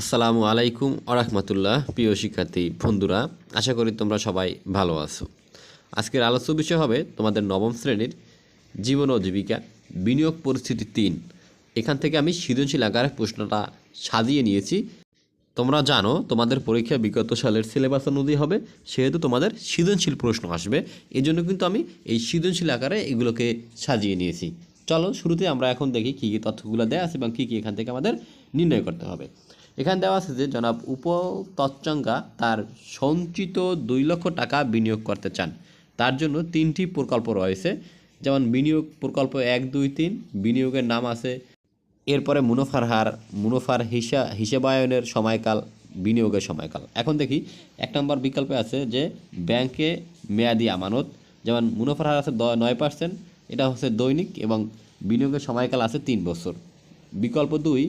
আসসালামু আলাইকুম আরহামতুল্লাহ প্রিয় শিক্ষার্থী, বন্ধুরা, আশা করি তোমরা সবাই ভালো আছো। আজকের আলোচ্য বিষয় হবে তোমাদের নবম শ্রেণির জীবন ও জীবিকা বিনিয়োগ পরিস্থিতি তিন। এখান থেকে আমি সৃজনশীল আকারে প্রশ্নটা সাজিয়ে নিয়েছি। তোমরা জানো, তোমাদের পরীক্ষা বিগত সালের সিলেবাস অনুযায়ী হবে, সেহেতু তোমাদের সৃজনশীল প্রশ্ন আসবে। এই জন্য কিন্তু আমি এই সৃজনশীল আকারে এগুলোকে সাজিয়ে নিয়েছি। চলো, শুরুতে আমরা এখন দেখি কী কী তথ্যগুলো দেওয়া আছে এবং কী কী এখান থেকে আমাদের নির্ণয় করতে হবে। এখানে দেওয়া আছে যে জনাব উপ তৎচঙ্গা তার সঞ্চিত দুই লক্ষ টাকা বিনিয়োগ করতে চান। তার জন্য তিনটি প্রকল্প রয়েছে। যেমন বিনিয়োগ প্রকল্প এক, দুই, তিন, বিনিয়োগের নাম আছে। এরপরে মুনাফার হার, মুনাফার হিসা, হিসেবায়নের সময়কাল, বিনিয়োগের সময়কাল। এখন দেখি, এক নম্বর বিকল্পে আছে যে ব্যাংকে মেয়াদি আমানত। যেমন মুনাফার হার আছে নয় পার্সেন্ট, এটা হচ্ছে দৈনিক এবং বিনিয়োগের সময়কাল আছে তিন বছর। বিকল্প দুই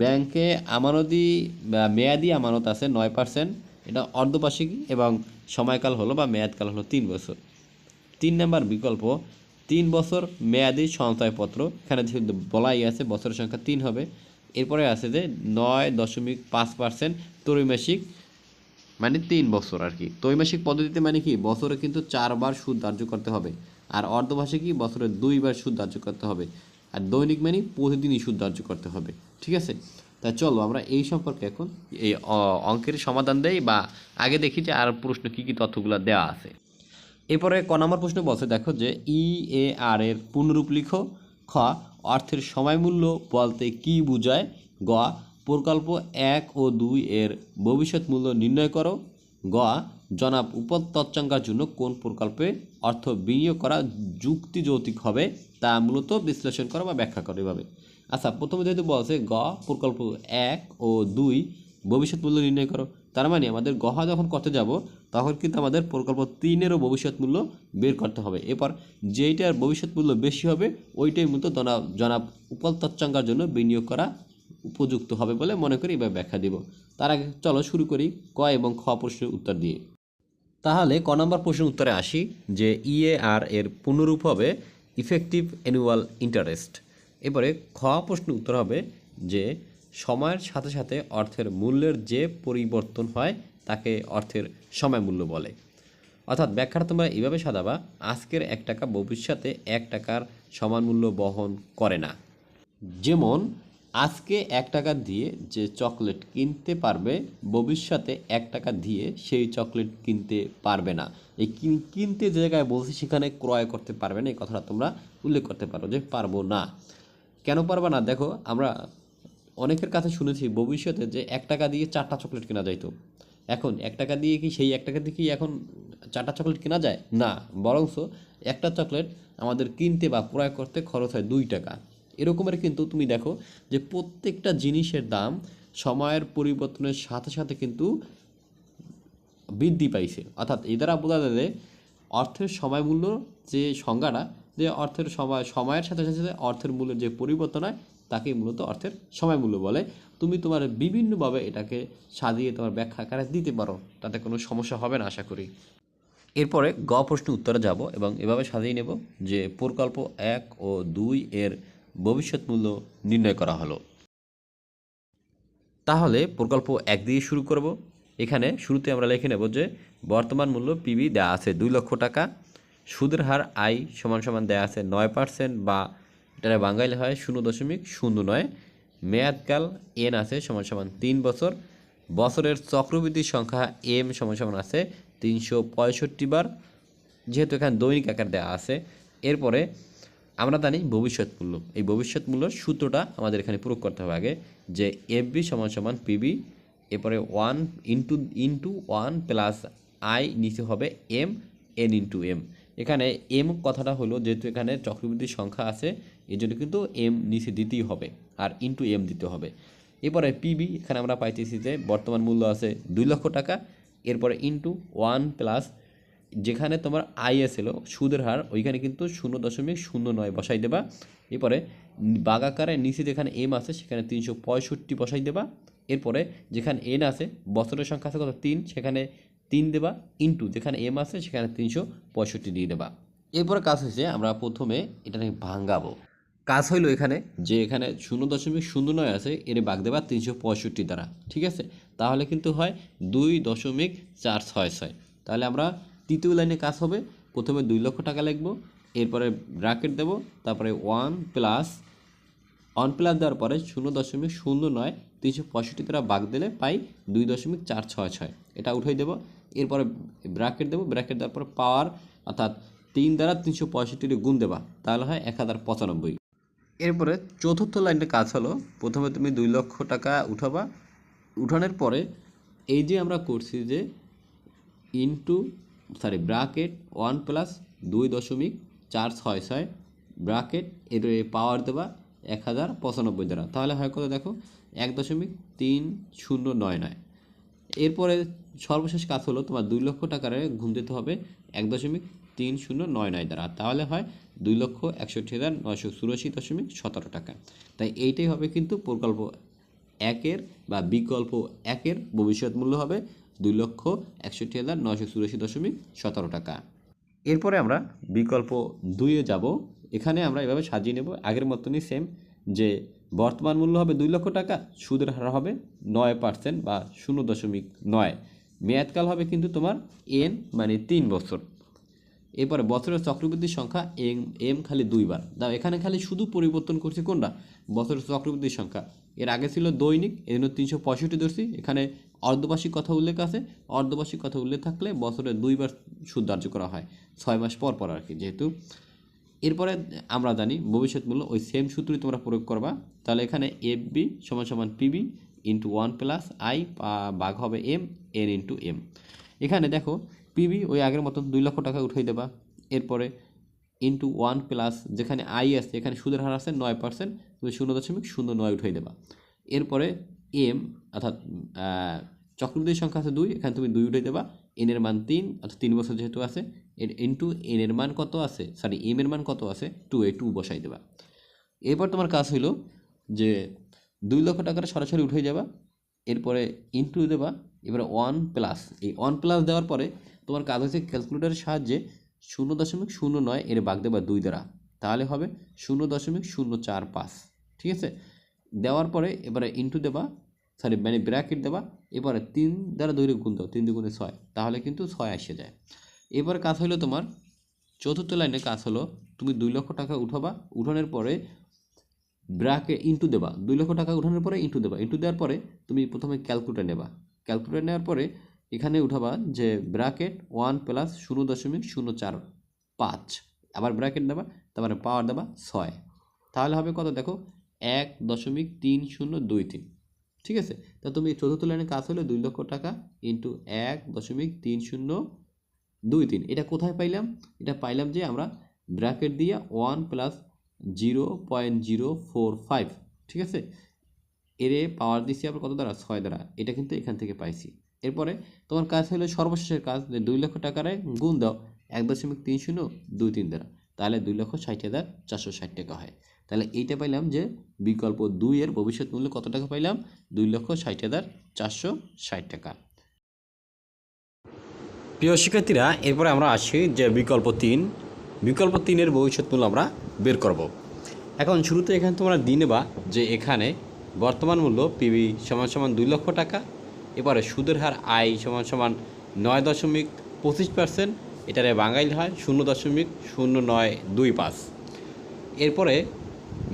ব্যাংকে আমানতি মেয়াদি আমানত আছে নয় পার্সেন্ট। এটা অর্ধবার্ষিক এবং সময়কাল হলো বা মেয়াদকাল হলো তিন বছর। তিন নম্বর বিকল্প, তিন বছর মেয়াদি সঞ্চয়পত্র। এখানে যেহেতু বলাই আছে বছরের সংখ্যা তিন হবে। এরপরে আছে যে নয় দশমিক পাঁচ পার্সেন্ট ত্রৈমাসিক মানে তিন বছর আর কি। ত্রৈমাসিক পদ্ধতিতে মানে কি? বছরে কিন্তু চারবার সুদ ধার্য করতে হবে। আর অর্ধমাসিকই বছরে দুইবার সুদ ধার্য করতে হবে। আর দৈনিক মানে প্রতিদিনই সুদ ধার্য করতে হবে। ঠিক আছে? তা চলো, আমরা এই সম্পর্কে এখন এই অঙ্কের সমাধান দেই বা আগে দেখি যে আর প্রশ্ন কী কী তথ্যগুলো দেওয়া আছে। এরপরে ক নম্বর প্রশ্ন বলছে, দেখো যে ই, এ, আর এর পুনরূপ লিখো। খ, অর্থের সময় মূল্য বলতে কি বোঝায়? গ, প্রকল্প এক ও দুই এর ভবিষ্যৎ মূল্য নির্ণয় করো। গ, জনাব উপতচ্চাঙ্গার জন্য কোন প্রকল্পে অর্থ বিনিয়োগ করা যুক্তি যৌতিক হবে তা মূলত বিশ্লেষণ করো বা ব্যাখ্যা করো এভাবে। আচ্ছা প্রথমে যেহেতু বলছে গ, প্রকল্প এক ও দুই, ভবিষ্যৎ মূল্য নির্ণয় করো। তার মানে আমাদের গহা যখন করতে যাব, তখন কিন্তু আমাদের প্রকল্প তিনেরও ভবিষ্যৎ মূল্য বের করতে হবে। এরপর যেইটার ভবিষ্যৎ মূল্য বেশি হবে, ওইটাই মূলত জনাব জনাব উপল জন্য বিনিয়োগ করা উপযুক্ত হবে বলে মনে করি এবার ব্যাখ্যা দিব। তার আগে চলো শুরু করি ক এবং খ প্রশ্নের উত্তর দিয়ে। তাহলে ক নম্বর প্রশ্নের উত্তরে আসি যে ইএ আর এর পুনরূপ হবে ইফেক্টিভ অ্যানুয়াল ইন্টারেস্ট এবারে খ প্রশ্ন উত্তর হবে যে সময়ের সাথে সাথে অর্থের মূল্যের যে পরিবর্তন হয় তাকে অর্থের সময় মূল্য বলে। অর্থাৎ ব্যাখ্যাটা তোমরা এইভাবে সাজাবা, আজকের এক টাকা ভবিষ্যতে এক টাকার সমান মূল্য বহন করে না। যেমন, আজকে এক টাকা দিয়ে যে চকলেট কিনতে পারবে, ভবিষ্যতে এক টাকা দিয়ে সেই চকলেট কিনতে পারবে না। এই কিন- কিনতে যে জায়গায় বলছি, সেখানে ক্রয় করতে পারবে না, এই কথাটা তোমরা উল্লেখ করতে পারো যে পারব না। কেন পারবে না? দেখো, আমরা অনেকের কাছে শুনেছি ভবিষ্যতে যে এক টাকা দিয়ে চারটা চকলেট কেনা যাইতো এখন এক টাকা দিয়ে কি সেই এক টাকা দিয়ে কি এখন চারটা চকলেট কেনা যায়? না, বরংস একটা চকলেট আমাদের কিনতে বা ক্রয় করতে খরচ হয় দুই টাকা। এরকমের কিন্তু তুমি দেখো যে প্রত্যেকটা জিনিসের দাম সময়ের পরিবর্তনের সাথে সাথে কিন্তু বৃদ্ধি পাইছে। অর্থাৎ এ দ্বারা বোঝা যায় যে অর্থের সময় মূল্য যে সংজ্ঞাটা যে অর্থের সময়, সময়ের সাথে সাথে অর্থের মূল্যের যে পরিবর্তন হয় তাকে মূলত অর্থের সময় মূল্য বলে। তুমি তোমার বিভিন্নভাবে এটাকে সাজিয়ে তোমার ব্যাখ্যা আকারে দিতে পারো, তাতে কোনো সমস্যা হবে না, আশা করি। এরপরে গ প্রশ্ন উত্তরে যাব এবং এভাবে সাজিয়ে নেব যে প্রকল্প এক ও দুই এর ভবিষ্যৎ মূল্য নির্ণয় করা হলো। তাহলে প্রকল্প এক দিয়ে শুরু করব। এখানে শুরুতে আমরা লিখে নেব যে বর্তমান মূল্য পিবি দেওয়া আছে দুই লক্ষ টাকা। সুদের হার আই সমান সমান দেয়া আছে নয় পার্সেন্ট বা এটা বাঙালি হয় শূন্য দশমিক শূন্য নয়। মেয়াদকাল এন আছে সমান সমান তিন বছর। বছরের চক্রবৃদ্ধির সংখ্যা এম সমান সমান আছে তিনশো পঁয়ষট্টি বার। যেহেতু এখানে দৈনিক আকার দেওয়া আছে, এরপরে আমরা জানি ভবিষ্যৎ মূল্য। এই ভবিষ্যৎ মূল্যর সূত্রটা আমাদের এখানে প্রয়োগ করতে হবে আগে যে এফ বি সমান সমান পিবি এরপরে one into into one plus i নিচে হবে এম এন ইন্টু এম এখানে এম কথাটা হলো যেহেতু এখানে চক্রবৃদ্ধির সংখ্যা আছে এই জন্য কিন্তু এম নিচে দিতেই হবে আর ইন্টু এম দিতে হবে। এরপরে পিবি এখানে আমরা পাইতেছি যে বর্তমান মূল্য আছে দুই লক্ষ টাকা, এরপরে ইন্টু ওয়ান প্লাস যেখানে তোমার আই এসেলো, সুদের হার, ওইখানে কিন্তু শূন্য দশমিক শূন্য নয় বসাই দেবা। এরপরে বাগাকারে নিচে যেখানে এম আছে, সেখানে তিনশো পঁয়ষট্টি বসাই দেবা। এরপরে যেখানে এন আছে, বছরের সংখ্যা আছে কত? তিন, সেখানে তিন দেবা ইন্টু যেখানে এম আছে, সেখানে তিনশো পঁয়ষট্টি দিয়ে দেবা। এরপরে কাজ হচ্ছে আমরা প্রথমে এটাকে ভাঙ্গাবো কাজ হইল এখানে, যে এখানে শূন্য দশমিক শূন্য নয় আছে, এর বাগ দেবা তিনশো পঁয়ষট্টি দ্বারা, ঠিক আছে? তাহলে কিন্তু হয় দুই দশমিক চার ছয় ছয়। তাহলে আমরা তৃতীয় লাইনে কাজ হবে, প্রথমে দুই লক্ষ টাকা লিখব, এরপরে ব্র্যাকেট দেবো, তারপরে ওয়ান প্লাস ওয়ান প্লাস দেওয়ার পরে শূন্য দশমিক শূন্য নয়, তিনশো পঁয়ষট্টি দ্বারা বাগ দিলে পাই দুই দশমিক চার ছয় ছয়। এটা উঠাই দেবো। এরপরে ব্র্যাকেট দেবো। ব্র্যাকেট দেওয়ার পরে পাওয়ার অর্থাৎ তিন দ্বারা তিনশো পঁয়ষট্টির গুণ দেবা। তাহলে হয় এক হাজার পঁচানব্বই। এরপরে চতুর্থ লাইনের কাজ হলো, প্রথমে তুমি দুই লক্ষ টাকা উঠাবা। উঠানোর পরে এই যে আমরা করছি যে into sorry bracket one plus দুই দশমিক চার ছয় ছয় ব্রাকেট এর পাওয়ার দেবা। এক হাজার পঁচানব্বই দ্বারা। তাহলে হয় কত দেখো? এক দশমিক তিন শূন্য নয় নয়। এরপরে সর্বশেষ কাজ হলো তোমার দুই লক্ষ টাকার ঘুম দিতে হবে এক দশমিক তিন শূন্য নয় নয় দ্বারা। তাহলে হয় দুই লক্ষ একষট্টি হাজার নয়শো চুরাশি দশমিক সতেরো টাকা। তাই এইটাই হবে কিন্তু প্রকল্প একের বা বিকল্প একের ভবিষ্যৎ মূল্য হবে দুই লক্ষ একষট্টি হাজার নয়শো চুরাশি দশমিক সতেরো টাকা। এরপরে আমরা বিকল্প দুইয়ে যাব। এখানে আমরা এভাবে সাজিয়ে নেব। আগের মতনই সেম যে বর্তমান মূল্য হবে দুই লক্ষ টাকা, সুদের হার হবে নয় পার্সেন্ট বা শূন্য দশমিক নয়। মেয়াদকাল হবে কিন্তু তোমার এন মানে তিন বছর। এরপরে বছরের চক্রবৃদ্ধির সংখ্যা এম এম খালি দুইবার দাও, এখানে খালি শুধু পরিবর্তন করছি কোনটা? বছরের চক্রবৃদ্ধির সংখ্যা। এর আগে ছিল দৈনিক এই জন্য তিনশো পঁয়ষট্টি ধরছি। এখানে অর্ধবার্ষিক কথা উল্লেখ আছে। অর্ধবার্ষিক কথা উল্লেখ থাকলে বছরে দুইবার সুদ ধার্য করা হয়। ছয় মাস পর পর আর কি, যেহেতু এরপরে আমরা জানি ভবিষ্যৎ মূল্য ওই সেম সূত্রই তোমরা প্রয়োগ করবা। তাহলে এখানে এফ বি সমান সমান PB into one plus i বাঘ হবে এম এন ইন্টু এম এখানে দেখো পিবি ওই আগের মতন দুই লক্ষ টাকা উঠাই দেবা। এরপরে ইন্টু ওয়ান প্লাস যেখানে আই আছে, এখানে সুদের হার আছে নয় পার্সেন্ট তুমি শূন্য দশমিক শূন্য নয় উঠাই দেবা। এরপরে এম অর্থাৎ চক্রবৃদ্ধির সংখ্যা আছে দুই, এখানে তুমি দুই উঠে দেবা। এন এর মান তিন, অর্থাৎ তিন বছর যেহেতু আছে, এর ইন্টু এন এর মান কত আছে? সরি এম এর মান কত আছে? টু এ টু বসাই দেবা। এরপর তোমার কাজ হইল যে দুই লক্ষ টাকাটা সরাসরি উঠে যাবা, এরপরে ইন্টু দেবা, এবারে ওয়ান প্লাস এই ওয়ান প্লাস দেওয়ার পরে তোমার কাজ হচ্ছে ক্যালকুলেটরের সাহায্যে শূন্য দশমিক শূন্য নয় এর বাগ দেবা দুই দ্বারা। তাহলে হবে শূন্য দশমিক শূন্য চার পাঁচ। ঠিক আছে? দেওয়ার পরে এবারে ইন্টু দেবা সরি মানে ব্র্যাকেট দেবা এবারে তিন দ্বারা দুই গুণ দাও, তিন দুগুণে ছয়, তাহলে কিন্তু ছয় আসে যায়। এবার কাজ হলো তোমার, চতুর্থ লাইনে কাজ হলো, তুমি দুই লক্ষ টাকা উঠাবা, উঠানোর পরে ব্রাকে ইন্টু দেবা, দুই লক্ষ টাকা উঠানোর পরে ইন্টু দেবা ইন্টু দেওয়ার পরে তুমি প্রথমে ক্যালকুলেটার নেবা। ক্যালকুলেটার নেওয়ার পরে এখানে উঠাবা যে ব্র্যাকেট ওয়ান প্লাস শূন্য দশমিক শূন্য চার পাঁচ, আবার ব্র্যাকেট দেবা তারপরে পাওয়ার দেবা ছয়। তাহলে হবে কত দেখো, এক দশমিক তিন শূন্য দুই তিন। ঠিক আছে? তা তুমি চতুর্থ লাইনে কাজ হলো দুই লক্ষ টাকা ইন্টু এক দশমিক তিন শূন্য দুই তিন। এটা কোথায় পাইলাম? এটা পাইলাম যে আমরা ব্র্যাকেট দিয়ে one plus zero point zero four five ঠিক আছে? এরে পাওয়ার দিচ্ছি আমরা কত দ্বারা? ছয় দ্বারা। এটা কিন্তু এখান থেকে পাইছি। এরপরে তোমার কাজ হলো সর্বশেষের কাজ, যে দুই লক্ষ টাকারে গুণ দাও, এক দশমিক তিন শূন্য দুই তিন দ্বারা। তাহলে দুই লক্ষ ষাট হাজার চারশো ষাট টাকা হয়। তাহলে এইটা পাইলাম যে বিকল্প দুই এর ভবিষ্যৎ মূল্য কত টাকা পাইলাম? দুই লক্ষ ষাট হাজার চারশো ষাট টাকা। প্রিয় শিক্ষার্থীরা, এরপরে আমরা আসি যে বিকল্প তিন। বিকল্প তিনের ভবিষ্যৎ মূল্য আমরা বের করব। এখন শুরুতে এখানে তোমরা দিয়ে নেবা যে এখানে বর্তমান মূল্য পিবি সমান সমান দুই লক্ষ টাকা এবারে সুদের হার আই সমান সমান নয় দশমিক পঁচিশ পার্সেন্ট, এটারে বাঙাইল হয় শূন্য দশমিক শূন্য নয় দুই পাঁচ। এরপরে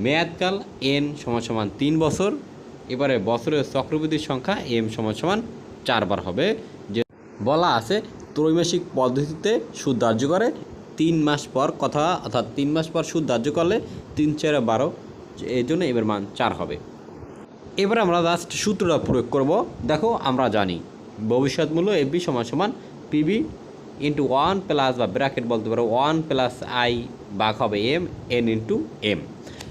মেয়াদকাল এন সমান সমান তিন বছর, এবারে বছরের চক্রবৃদ্ধির সংখ্যা এম সমান সমান চারবার হবে। যে বলা আছে, ত্রৈমাসিক পদ্ধতিতে সুদ ধার্য করে, তিন মাস পর কথা, অর্থাৎ তিন মাস পর সুদ ধার্য করলে তিন চারে বারো, এই জন্য এবার মান চার হবে। এবার আমরা লাস্ট সূত্রটা প্রয়োগ করব। দেখো, আমরা জানি, ভবিষ্যৎ মূল্য এফবি সমান সমান পিবি ইন্টু ওয়ান প্লাস বা ব্র্যাকেট বলতে পারো ওয়ান প্লাস আই বাঘ হবে এম এন ইন্টু এম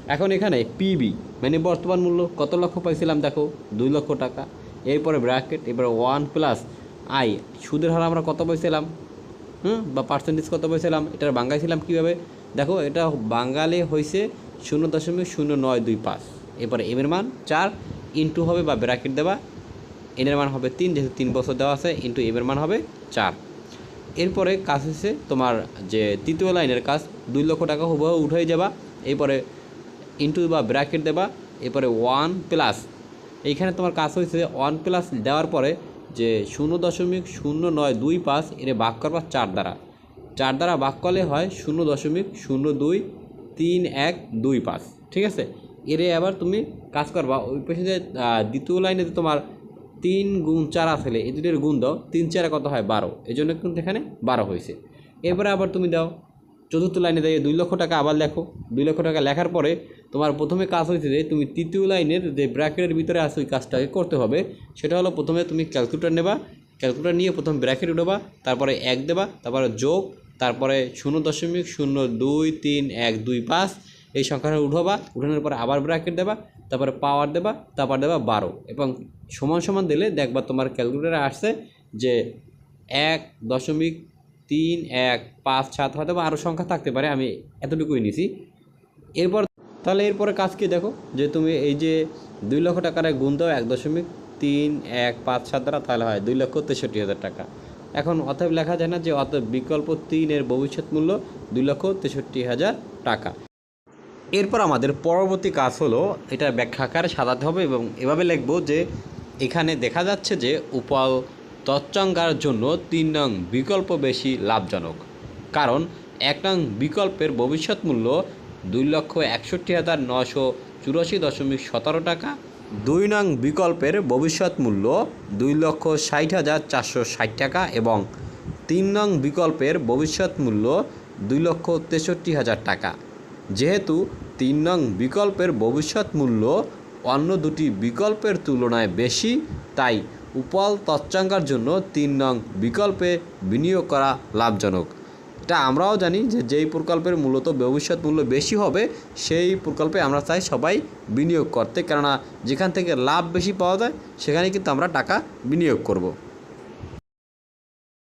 এখন এখানে পিবি মানে বর্তমান মূল্য কত লক্ষ পাইছিলাম দেখো? দুই লক্ষ টাকা। এরপরে ব্র্যাকেট, এবারে ওয়ান প্লাস আই, সুদের হার আমরা কত পাইছিলাম? হুম? বা পার্সেন্টেজ কত পাইছিলাম? এটা বাঙ্গাইছিলাম কীভাবে? দেখো, এটা বাঙ্গালে হয়েছে শূন্য দশমিক শূন্য নয় দুই পাঁচ। এরপরে এম এর মান চার ইন্টু হবে বা ব্র্যাকেট দেবা। এন এর মান হবে তিন, যেহেতু তিন বছর দেওয়া আছে ইন্টু এমের মান হবে চার। এরপরে কাজ হচ্ছে তোমার যে তৃতীয় লাইনের কাজ, দুই লক্ষ টাকা হুবহু উঠে যাবা। এরপরে ইন্টু বা ব্র্যাকেট দেবা, এরপরে ওয়ান প্লাস এইখানে তোমার কাজ হয়েছে ওয়ান প্লাস দেওয়ার পরে যে শূন্য দশমিক শূন্য নয় দুই পাঁচ, এর ভাগ করবা চার দ্বারা। চার দ্বারা ভাগ করলে হয় শূন্য দশমিক শূন্য দুই তিন এক দুই পাঁচ, ঠিক আছে? এরে আবার তুমি কাজ করবা, ওই পাশে দ্বিতীয় লাইনে তোমার তিন গুণ চার আসলে, এই দুটোর গুণ দাও, তিন চারে কত হয় বারো এই জন্য কিন্তু এখানে বারো হয়েছে। এরপরে আবার তুমি দাও চতুর্থ লাইনে দিয়ে দুই লক্ষ টাকা আবার লেখো। দুই লক্ষ টাকা লেখার পরে তোমার প্রথমে কাজ হয়েছে যে তুমি তৃতীয় লাইনের যে ব্র্যাকেটের ভিতরে আছে ওই কাজটাকে করতে হবে। সেটা হলো প্রথমে তুমি ক্যালকুলেটার নেবা, ক্যালকুলেটার নিয়ে প্রথম ব্র্যাকেট উঠাবা, তারপরে এক দেবা, তারপরে যোগ, তারপরে শূন্য দশমিক শূন্য দুই তিন এক দুই পাঁচ এই সংখ্যাটা উঠাবা, উঠানোর পরে আবার ব্র্যাকেট দেবা, তারপরে পাওয়ার দেবা, তারপর দেবা বারো এবং সমান সমান দিলে দেখবা তোমার ক্যালকুলেটারে আসছে যে এক দশমিক তিন, এক, পাঁচ, সাত, হয়তো বা আরও সংখ্যা থাকতে পারে, আমি এতটুকুই নিছি। এরপর, তাহলে এরপরে কাজ কি দেখো? যে তুমি এই যে দুই লক্ষ টাকার গুণ দাও এক দশমিক তিন, এক, পাঁচ, সাত দ্বারা, তাহলে হয় দুই লক্ষ তেষট্টি হাজার টাকা। এখন অতএব লেখা যায় না যে অতএব বিকল্প তিনের ভবিষ্যৎ মূল্য দুই লক্ষ তেষট্টি হাজার টাকা। এরপর আমাদের পরবর্তী কাজ হলো, এটা ব্যাখ্যাকারে সাজাতে হবে এবং এভাবে লিখব যে এখানে দেখা যাচ্ছে যে উপল তচ্চঙ্গার জন্য তিন নং বিকল্প বেশি লাভজনক। কারণ এক নং বিকল্পের ভবিষ্যৎ মূল্য দুই লক্ষ একষট্টি হাজার নশো চুরাশি দশমিক সতেরো টাকা। দুই নং বিকল্পের ভবিষ্যৎ মূল্য দুই লক্ষ ষাট হাজার চারশো ষাট টাকা এবং তিন নং বিকল্পের ভবিষ্যৎ মূল্য দুই লক্ষ তেষট্টি হাজার টাকা। যেহেতু তিন নং বিকল্পের ভবিষ্যৎ মূল্য অন্য দুটি বিকল্পের তুলনায় বেশি, তাই উপল তচ্চাঙ্গার জন্য তিন নং বিকল্পে বিনিয়োগ করা লাভজনক। এটা আমরাও জানি যে যেই প্রকল্পের মূলত ভবিষ্যৎ মূল্য বেশি হবে, সেই প্রকল্পে আমরা চাই সবাই বিনিয়োগ করতে। কেননা যেখান থেকে লাভ বেশি পাওয়া যায় সেখানে কিন্তু আমরা টাকা বিনিয়োগ করব।